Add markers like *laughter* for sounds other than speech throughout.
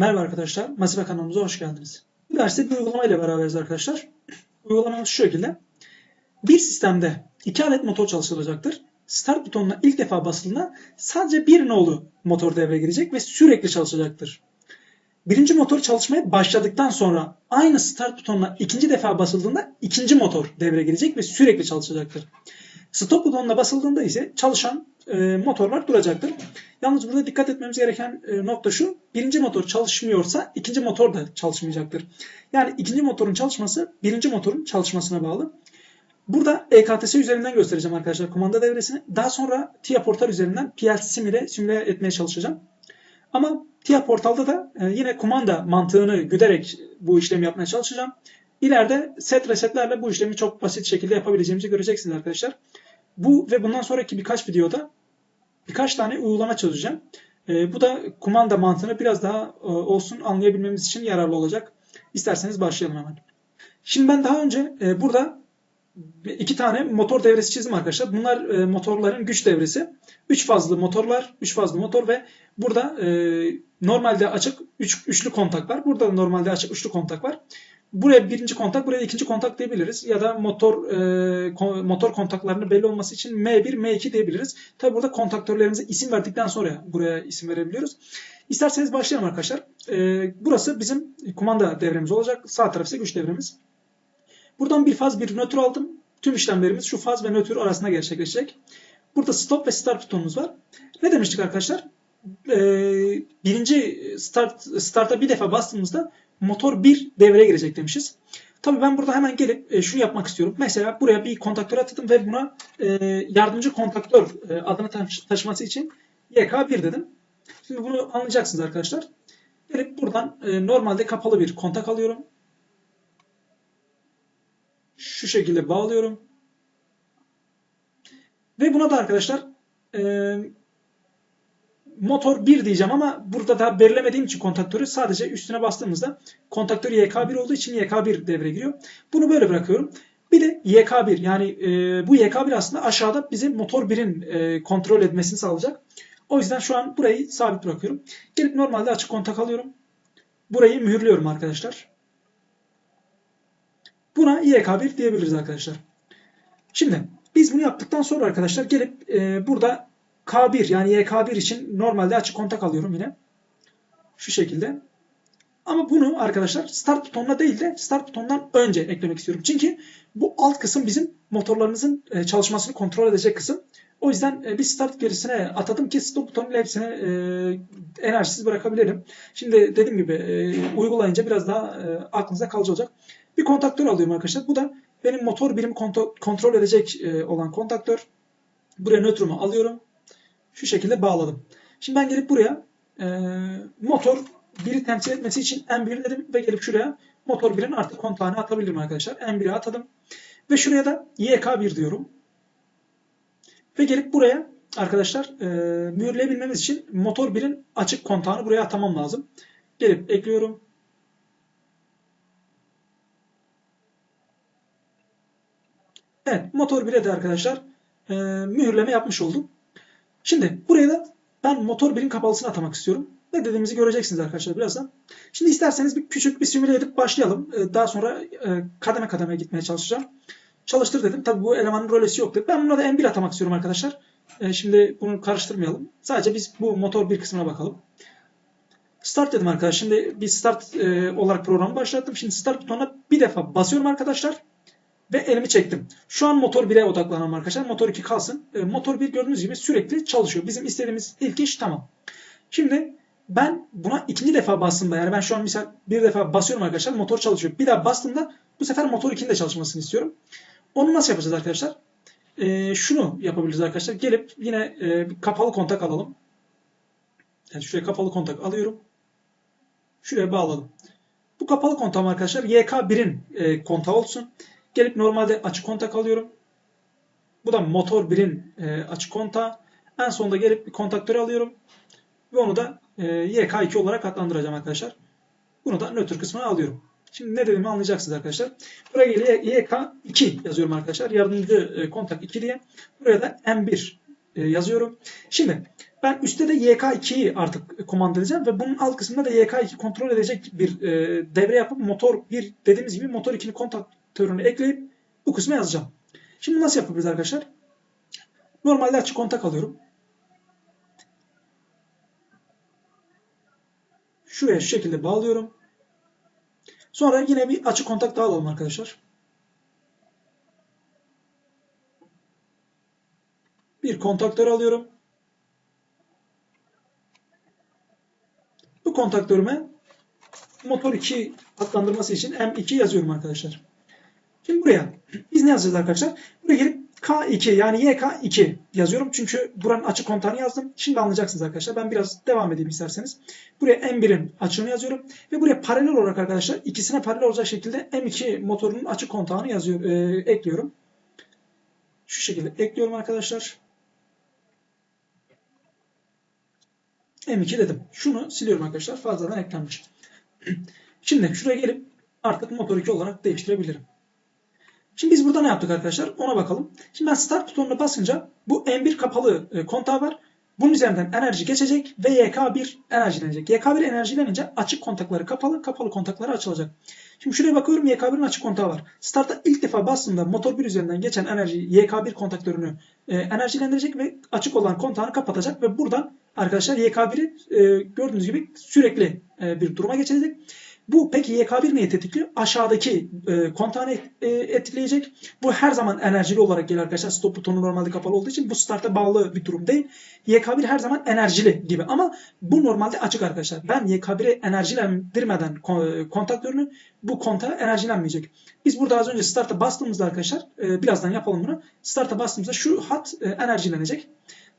Merhaba arkadaşlar, Masife kanalımıza hoş geldiniz. Bu derste bir uygulama ile beraberiz arkadaşlar. Uygulamamız şu şekilde. Bir sistemde iki adet motor çalıştırılacaktır. Start butonuna ilk defa basıldığında sadece bir nolu motor devreye girecek ve sürekli çalışacaktır. Birinci motor çalışmaya başladıktan sonra aynı start butonuna ikinci defa basıldığında ikinci motor devreye girecek ve sürekli çalışacaktır. Stop butonuna basıldığında ise çalışan e, motorlar duracaktır. Yalnız burada dikkat etmemiz gereken e, nokta şu. Birinci motor çalışmıyorsa ikinci motor da çalışmayacaktır. Yani ikinci motorun çalışması birinci motorun çalışmasına bağlı. Burada EKTS üzerinden göstereceğim arkadaşlar kumanda devresini. Daha sonra TIA Portal üzerinden PLC sim ile simüle etmeye çalışacağım. Ama TIA Portal'da da e, yine kumanda mantığını güderek bu işlemi yapmaya çalışacağım. İleride set resetlerle bu işlemi çok basit şekilde yapabileceğimizi göreceksiniz arkadaşlar. Bu ve bundan sonraki birkaç videoda birkaç tane uygulama çözeceğim. E, bu da kumanda mantığını biraz daha e, olsun anlayabilmemiz için yararlı olacak. İsterseniz başlayalım hemen. Şimdi ben daha önce e, burada iki tane motor devresi çizdim arkadaşlar. Bunlar e, motorların güç devresi. Üç fazlı motorlar, üç fazlı motor ve burada normalde açık üç, üçlü kontak var. Burada da normalde açık üçlü kontak var. Buraya birinci kontak, buraya ikinci kontak diyebiliriz. Ya da motor e, motor kontaklarının belli olması için M1, M2 diyebiliriz. Tabi burada kontaktörlerimize isim verdikten sonra buraya isim verebiliyoruz. İsterseniz başlayalım arkadaşlar. E, burası bizim kumanda devremiz olacak. Sağ tarafı ise güç devremiz. Buradan bir faz bir nötr aldım. Tüm işlemlerimiz şu faz ve nötr arasında gerçekleşecek. Burada stop ve start butonumuz var. Ne demiştik arkadaşlar? Ee, birinci start start'a bir defa bastığımızda motor 1 devreye girecek demişiz. Tabii ben burada hemen gelip e, şunu yapmak istiyorum. Mesela buraya bir kontaktör atadım ve buna e, yardımcı kontaktör e, adını taşı- taşıması için YK1 dedim. Şimdi bunu anlayacaksınız arkadaşlar. Gelip buradan normalde kapalı bir kontak alıyorum. Şu şekilde bağlıyorum. Ve buna da arkadaşlar motor 1 diyeceğim ama burada daha belirlemediğim için kontaktörü sadece üstüne bastığımızda kontaktör YK1 olduğu için YK1 devreye giriyor. Bunu böyle bırakıyorum. Bir de YK1 yani e, bu YK1 aslında aşağıda bize motor 1'in e, kontrol etmesini sağlayacak. O yüzden şu an burayı sabit bırakıyorum. Gelip normalde açık kontak alıyorum. Burayı mühürlüyorum arkadaşlar. Buna YK1 diyebiliriz arkadaşlar. Şimdi biz bunu yaptıktan sonra arkadaşlar gelip e, burada K1 yani YK1 için normalde açık kontak alıyorum yine. Şu şekilde. Ama bunu arkadaşlar start butonuna değil de start butonundan önce eklemek istiyorum. Çünkü bu alt kısım bizim motorlarımızın e, çalışmasını kontrol edecek kısım. O yüzden e, bir start gerisine atadım ki stop butonuyla hepsini e, enerjisiz bırakabilirim. Şimdi dediğim gibi uygulayınca biraz daha aklınıza kalıcı olacak. Bir kontaktör alıyorum arkadaşlar. Bu da benim motor birimi kontrol edecek olan kontaktör. Buraya nötrümü alıyorum. Şu şekilde bağladım. Şimdi ben gelip buraya e, motor 1'i temsil etmesi için M1 dedim ve gelip şuraya motor 1'in artık kontağını atabilirim arkadaşlar. M1'i atadım. Ve şuraya da YK1 diyorum. Ve gelip buraya arkadaşlar e, mühürleyebilmemiz için motor 1'in açık kontağını buraya atamam lazım. Gelip ekliyorum. Evet motor 1'e de arkadaşlar e, mühürleme yapmış oldum. Şimdi buraya da ben motor 1'in kapalısını atamak istiyorum. Ne dediğimizi göreceksiniz arkadaşlar birazdan. Şimdi isterseniz bir küçük bir simüle edip başlayalım. Ee, Daha sonra e, kademe kademe gitmeye çalışacağım. Çalıştır dedim. Tabii bu elemanın rolesi yoktu. Ben buna da M1 atamak istiyorum arkadaşlar. Ee, Şimdi bunu karıştırmayalım. Sadece biz bu motor 1 kısmına bakalım. Start dedim arkadaşlar. Şimdi bir start e, olarak programı başlattım. Şimdi start butonuna bir defa basıyorum arkadaşlar. Ve elimi çektim. Şu an motor 1'e odaklanalım arkadaşlar. Motor 2 kalsın. E, motor 1 gördüğünüz gibi sürekli çalışıyor. Bizim istediğimiz ilk iş tamam. Şimdi ben buna ikinci defa bastığımda yani ben şu an misal bir defa basıyorum arkadaşlar motor çalışıyor. Bir daha bastığımda bu sefer motor 2'nin de çalışmasını istiyorum. Onu nasıl yapacağız arkadaşlar? E, şunu yapabiliriz arkadaşlar. Gelip yine e, kapalı kontak alalım. Yani şuraya kapalı kontak alıyorum. Şuraya bağladım. Bu kapalı kontağım arkadaşlar YK1'in e, kontağı olsun. Gelip normalde açık kontak alıyorum. Bu da motor 1'in e, açık kontağı. En sonunda gelip bir kontaktörü alıyorum. Ve onu da e, YK2 olarak adlandıracağım arkadaşlar. Bunu da nötr kısmına alıyorum. Şimdi ne dediğimi anlayacaksınız arkadaşlar. Buraya gelip YK2 yazıyorum arkadaşlar. Yardımcı e, kontak 2 diye. Buraya da M1 e, yazıyorum. Şimdi Ben üstte de YK2'yi artık komando edeceğim ve bunun alt kısmında da YK2 kontrol edecek bir e, devre yapıp motor 1 dediğimiz gibi motor 2'nin kontaktörünü ekleyip bu kısmı yazacağım. Şimdi nasıl yapabiliriz arkadaşlar? Normalde açık kontak alıyorum. Şuraya şu şekilde bağlıyorum. Sonra yine bir açık kontak daha alalım arkadaşlar. Bir kontaktör alıyorum. Bu kontaktörüme motor 2 adlandırması için M2 yazıyorum arkadaşlar. Şimdi buraya biz ne yazacağız arkadaşlar? Buraya gelip K2 yani YK2 yazıyorum. Çünkü buranın açık kontağını yazdım. Şimdi anlayacaksınız arkadaşlar. Ben biraz devam edeyim isterseniz. Buraya M1'in açığını yazıyorum. Ve buraya paralel olarak arkadaşlar ikisine paralel olacak şekilde M2 motorunun açık kontağını yazıyor, e, ekliyorum. Şu şekilde ekliyorum arkadaşlar. M2 dedim. Şunu siliyorum arkadaşlar. Fazladan eklenmiş. *clears throat* Şimdi şuraya gelip artık motor 2 olarak değiştirebilirim. Şimdi biz burada ne yaptık arkadaşlar? Ona bakalım. Şimdi ben start butonuna basınca bu M1 kapalı e, kontağı var. Bunun üzerinden enerji geçecek ve YK1 enerjilenecek. YK1 enerjilenince açık kontakları kapalı, kapalı kontakları açılacak. Şimdi şuraya bakıyorum YK1'in açık kontağı var. Start'a ilk defa bastığımda motor 1 üzerinden geçen enerji YK1 kontaktörünü e, enerjilendirecek ve açık olan kontağını kapatacak ve buradan arkadaşlar YK1'i e, gördüğünüz gibi sürekli e, bir duruma geçirecek. Bu peki YK1 neyi tetikliyor? Aşağıdaki e, kontağını e, etkileyecek. Bu her zaman enerjili olarak gelir arkadaşlar. Stop butonu normalde kapalı olduğu için bu starta bağlı bir durum değil. YK1 her zaman enerjili gibi ama bu normalde açık arkadaşlar. Ben YK1'i enerjilendirmeden kontaktörünü bu kontağı enerjilenmeyecek. Biz burada az önce start'a bastığımızda arkadaşlar e, birazdan yapalım bunu. Start'a bastığımızda şu hat e, enerjilenecek.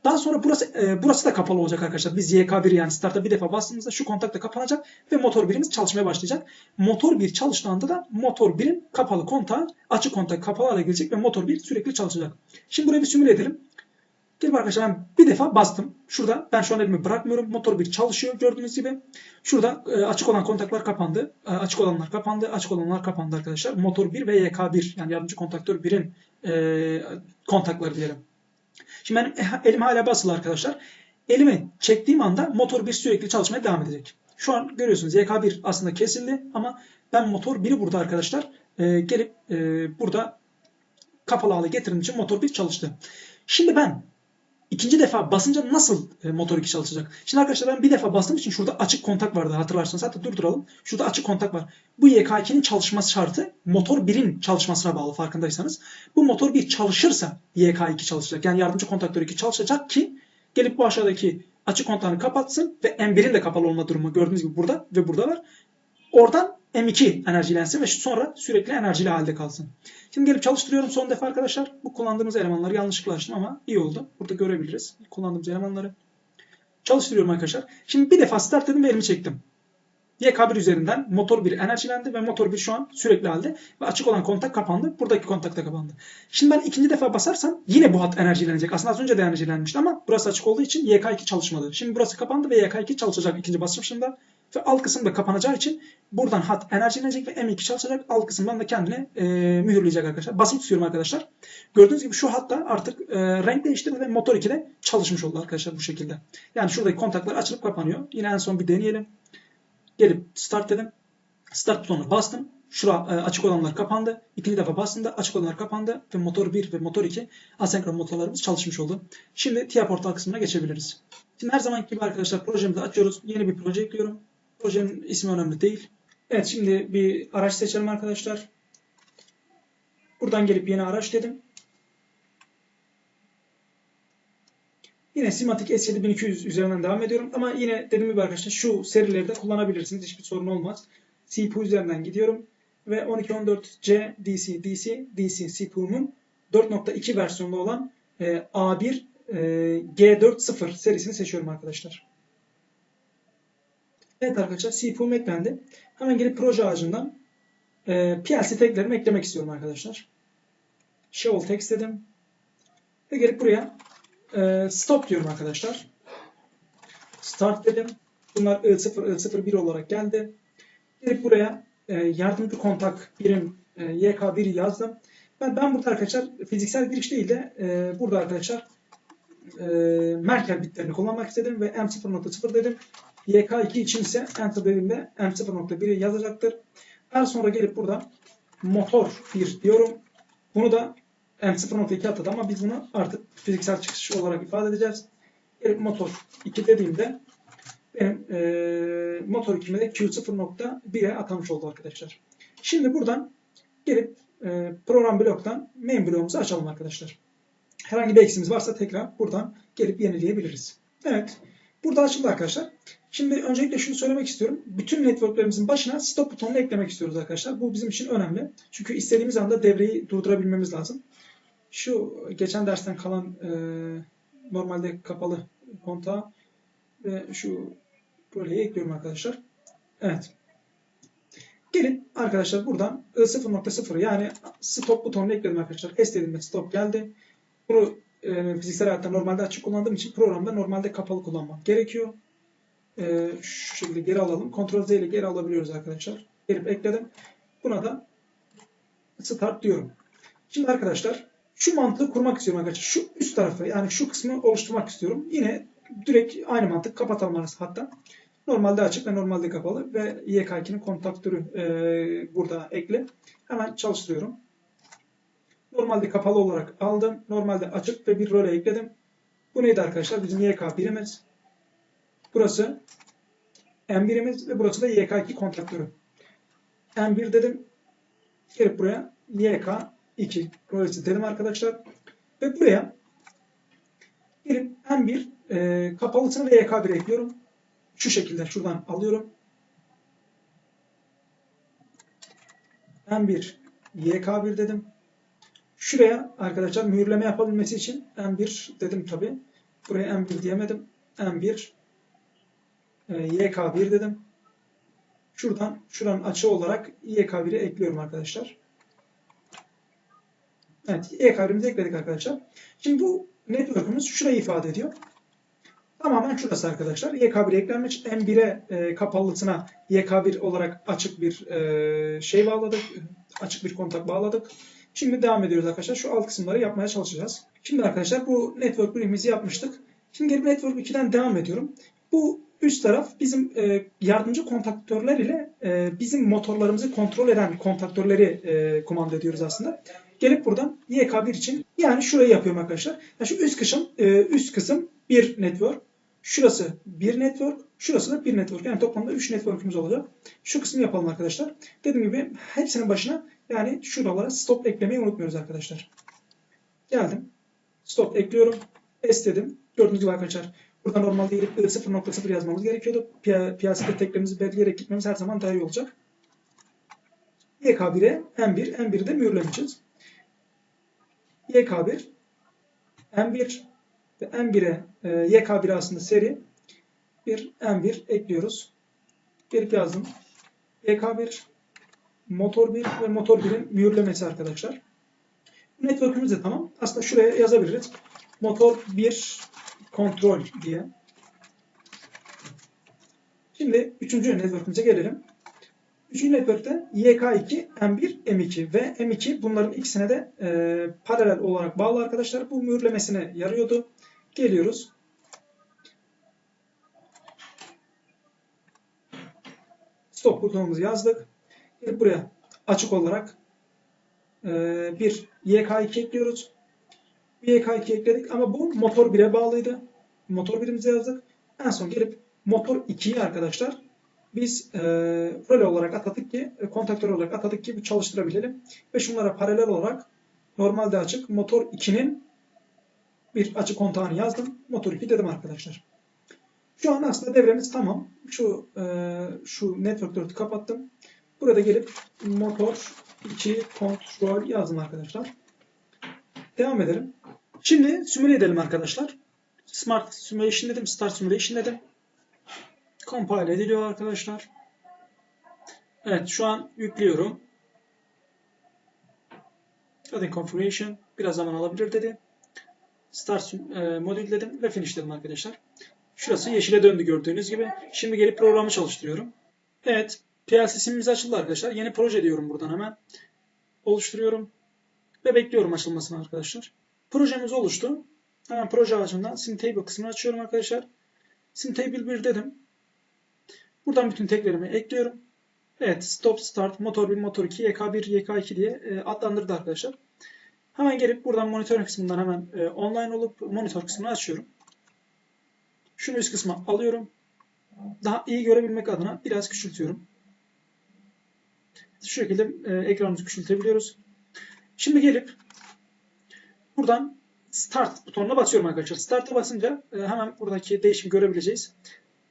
Daha sonra burası e, burası da kapalı olacak arkadaşlar. Biz YK1 yani start'a bir defa bastığımızda şu kontak da kapanacak ve motor 1'imiz çalışmaya başlayacak. Motor 1 çalıştığında da motor 1'in kapalı kontağı açık kontak kapalı hale gelecek ve motor 1 sürekli çalışacak. Şimdi burayı bir simüle edelim. Gelin arkadaşlar ben bir defa bastım. Şurada ben şu an elimi bırakmıyorum. Motor 1 çalışıyor gördüğünüz gibi. Şurada e, açık olan kontaklar kapandı. E, açık olanlar kapandı. Açık olanlar kapandı arkadaşlar. Motor 1 ve YK1 yani yardımcı kontaktör 1'in e, kontakları diyelim. Şimdi benim elim hala basılı arkadaşlar. Elimi çektiğim anda motor 1 sürekli çalışmaya devam edecek. Şu an görüyorsunuz YK1 aslında kesildi ama ben motor 1'i burada arkadaşlar e, gelip e, burada kapalı hale getirdiğim için motor 1 çalıştı. Şimdi ben ikinci defa basınca nasıl e, motor 2 çalışacak? Şimdi arkadaşlar ben bir defa bastığım için şurada açık kontak vardı hatırlarsanız. Hatta durduralım. Şurada açık kontak var. Bu YK2'nin çalışması şartı motor 1'in çalışmasına bağlı farkındaysanız. Bu motor 1 çalışırsa YK2 çalışacak. Yani yardımcı kontaktör 2 çalışacak ki gelip bu aşağıdaki açık kontağını kapatsın ve M1'in de kapalı olma durumu gördüğünüz gibi burada ve burada var. Oradan M2 enerjilensin ve sonra sürekli enerjili halde kalsın. Şimdi gelip çalıştırıyorum son defa arkadaşlar. Bu kullandığımız elemanları yanlışlıkla açtım ama iyi oldu. Burada görebiliriz kullandığımız elemanları. Çalıştırıyorum arkadaşlar. Şimdi bir defa start dedim ve elimi çektim. YK1 üzerinden motor 1 enerjilendi ve motor 1 şu an sürekli halde ve açık olan kontak kapandı. Buradaki kontak da kapandı. Şimdi ben ikinci defa basarsam yine bu hat enerjilenecek. Aslında az önce de enerjilenmişti ama burası açık olduğu için YK2 çalışmadı. Şimdi burası kapandı ve YK2 çalışacak ikinci basışımda. Ve alt kısım da kapanacağı için buradan hat enerjilenecek ve M2 çalışacak. Alt kısımdan da kendini e, mühürleyecek arkadaşlar. Basılı tutuyorum arkadaşlar. Gördüğünüz gibi şu hatta artık e, renk değiştirdi ve motor 2'de çalışmış oldu arkadaşlar bu şekilde. Yani şuradaki kontaklar açılıp kapanıyor. Yine en son bir deneyelim. Gelip start dedim. Start butonuna bastım. Şura e, açık olanlar kapandı. İkinci defa bastığımda açık olanlar kapandı ve motor 1 ve motor 2 asenkron motorlarımız çalışmış oldu. Şimdi TIA portal kısmına geçebiliriz. Şimdi her zaman gibi arkadaşlar projemizi açıyoruz. Yeni bir proje ekliyorum. Projenin ismi önemli değil. Evet şimdi bir araç seçelim arkadaşlar. Buradan gelip yeni araç dedim. Yine Simatic S7200 üzerinden devam ediyorum. Ama yine dediğim gibi arkadaşlar şu serileri de kullanabilirsiniz. Hiçbir sorun olmaz. CPU üzerinden gidiyorum. Ve 1214C DC DC DC CPU'nun 4.2 versiyonlu olan e, A1 e, G40 serisini seçiyorum arkadaşlar. Evet arkadaşlar CPU'm eklendi. Hemen gelip proje ağacından e, PLC taglerimi eklemek istiyorum arkadaşlar. Show text dedim. Ve gelip buraya e, stop diyorum arkadaşlar. Start dedim. Bunlar I0, I01 olarak geldi. Gelip buraya e, yardımcı kontak birim e, YK1'i yazdım. Ben, ben burada arkadaşlar fiziksel giriş değil de e, burada arkadaşlar e, Merkel bitlerini kullanmak istedim ve M0.0 dedim. YK2 için ise enter dediğimde M0.1'i yazacaktır. Daha sonra gelip burada motor 1 diyorum. Bunu da M0.2 atadı ama biz bunu artık fiziksel çıkış olarak ifade edeceğiz. Gelip motor 2 dediğimde benim e, motor 2'me de Q0.1'e atamış oldu arkadaşlar. Şimdi buradan gelip e, program bloktan main bloğumuzu açalım arkadaşlar. Herhangi bir eksimiz varsa tekrar buradan gelip yenileyebiliriz. Evet. Burada açıldı arkadaşlar. Şimdi öncelikle şunu söylemek istiyorum. Bütün networklerimizin başına stop butonunu eklemek istiyoruz arkadaşlar. Bu bizim için önemli. Çünkü istediğimiz anda devreyi durdurabilmemiz lazım. Şu geçen dersten kalan e, normalde kapalı kontağı ve şu buraya ekliyorum arkadaşlar. Evet. Gelin arkadaşlar buradan I0.0 yani stop butonunu ekledim arkadaşlar. S dediğimde stop geldi. Bunu e, fiziksel hayatta normalde açık kullandığım için programda normalde kapalı kullanmam gerekiyor. E, şu şekilde geri alalım. Ctrl Z ile geri alabiliyoruz arkadaşlar. Gelip ekledim. Buna da start diyorum. Şimdi arkadaşlar şu mantığı kurmak istiyorum arkadaşlar. Şu üst tarafı yani şu kısmı oluşturmak istiyorum. Yine direkt aynı mantık kapatalım hatta. Normalde açık ve normalde kapalı ve YK2'nin kontaktörü e, burada ekli. Hemen çalıştırıyorum. Normalde kapalı olarak aldım. Normalde açık ve bir role ekledim. Bu neydi arkadaşlar? Bizim YK birimiz. Burası M1'imiz ve burası da YK2 kontaktörü. M1 dedim. Gelip buraya YK2 rolesi dedim arkadaşlar. Ve buraya gelip M1 e, kapalısını ve YK1 ekliyorum. Şu şekilde şuradan alıyorum. M1 YK1 dedim. Şuraya arkadaşlar mühürleme yapabilmesi için M1 dedim tabi. Buraya M1 diyemedim. M1 e, YK1 dedim. Şuradan şuranın açı olarak YK1'i ekliyorum arkadaşlar. Evet YK1'imizi ekledik arkadaşlar. Şimdi bu network'ümüz şurayı ifade ediyor. Tamamen şurası arkadaşlar. YK1 eklenmiş. M1'e e, kapalısına YK1 olarak açık bir e, şey bağladık. Açık bir kontak bağladık. Şimdi devam ediyoruz arkadaşlar. Şu alt kısımları yapmaya çalışacağız. Şimdi arkadaşlar bu network birimizi yapmıştık. Şimdi gelip network 2'den devam ediyorum. Bu üst taraf bizim e, yardımcı kontaktörler ile e, bizim motorlarımızı kontrol eden kontaktörleri e, kumanda ediyoruz aslında. Gelip buradan YK1 için yani şurayı yapıyorum arkadaşlar. Yani şu üst kısım, e, üst kısım bir network. Şurası bir network. Şurası da bir network. Yani toplamda 3 network'ümüz olacak. Şu kısmı yapalım arkadaşlar. Dediğim gibi hepsinin başına yani şuralara stop eklemeyi unutmuyoruz arkadaşlar. Geldim. Stop ekliyorum. S dedim. Gördüğünüz gibi arkadaşlar. Burada normalde gelip 0.0 yazmamız gerekiyordu. Piyasada teklerimizi belirleyerek gitmemiz her zaman daha iyi olacak. YK1'e M1, M1'i de mühürlemişiz. YK1, M1 ve M1'e e, YK1 aslında seri bir M1 ekliyoruz. Gelip yazdım. YK1 motor 1 ve motor 1'in mühürlemesi arkadaşlar. Network'ümüz de tamam. Aslında şuraya yazabiliriz. Motor 1 kontrol diye. Şimdi üçüncü network'ümüze gelelim. Üçüncü network'te YK2, M1, M2 ve M2 bunların ikisine de e, paralel olarak bağlı arkadaşlar. Bu mühürlemesine yarıyordu. Geliyoruz. Stop butonumuzu yazdık. Gelip buraya açık olarak e, bir YK2 ekliyoruz. Bir YK2 ekledik ama bu motor 1'e bağlıydı. Motor 1'imize yazdık. En son gelip motor 2'yi arkadaşlar biz e, röle olarak atadık ki, e, kontaktör olarak atadık ki çalıştırabilelim. Ve şunlara paralel olarak normalde açık motor 2'nin bir açık kontağını yazdım. Motor 2 dedim arkadaşlar. Şu an aslında devremiz tamam. Şu e, şu network 4'ü kapattım. Burada gelip motor 2 kontrol yazdım arkadaşlar. Devam edelim. Şimdi simüle edelim arkadaşlar. Smart Simulation dedim. Start Simulation dedim. Compile ediliyor arkadaşlar. Evet şu an yüklüyorum. Adding Configuration. Biraz zaman alabilir dedi. Start e, modül dedim ve finish dedim arkadaşlar. Şurası yeşile döndü gördüğünüz gibi. Şimdi gelip programı çalıştırıyorum. Evet. PLC simimiz açıldı arkadaşlar. Yeni proje diyorum buradan hemen. Oluşturuyorum. Ve bekliyorum açılmasını arkadaşlar. Projemiz oluştu. Hemen proje ağacından SimTable kısmını açıyorum arkadaşlar. SimTable 1 dedim. Buradan bütün teklerimi ekliyorum. Evet, stop, start, motor 1, motor 2, YK1, YK2 diye e, adlandırdı arkadaşlar. Hemen gelip buradan monitör kısmından hemen e, online olup monitör kısmını açıyorum. Şunu üst kısma alıyorum. Daha iyi görebilmek adına biraz küçültüyorum. Şu şekilde e, ekranımızı küçültebiliyoruz. Şimdi gelip buradan Start butonuna basıyorum arkadaşlar. Start'a basınca e, hemen buradaki değişimi görebileceğiz.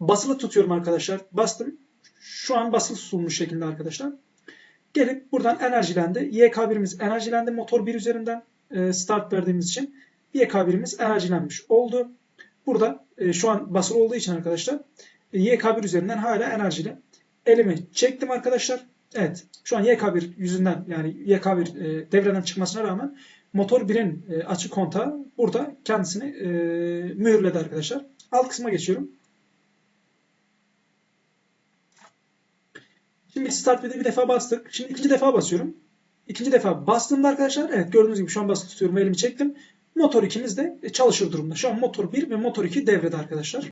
Basılı tutuyorum arkadaşlar. Bastım. Şu an basılı tutulmuş şekilde arkadaşlar. Gelip buradan enerjilendi. YK1'imiz enerjilendi motor 1 üzerinden e, start verdiğimiz için. YK1'imiz enerjilenmiş oldu. Burada e, şu an basılı olduğu için arkadaşlar e, YK1 üzerinden hala enerjili. Elimi çektim arkadaşlar. Evet. Şu an YK1 yüzünden yani YK1 e, devreden çıkmasına rağmen motor 1'in e, açık kontağı burada kendisini mühürledi arkadaşlar. Alt kısma geçiyorum. Şimdi start bir, defa bastık. Şimdi ikinci defa basıyorum. İkinci defa bastığımda arkadaşlar evet gördüğünüz gibi şu an basılı tutuyorum elimi çektim. Motor 2'miz de çalışır durumda. Şu an motor 1 ve motor 2 devrede arkadaşlar.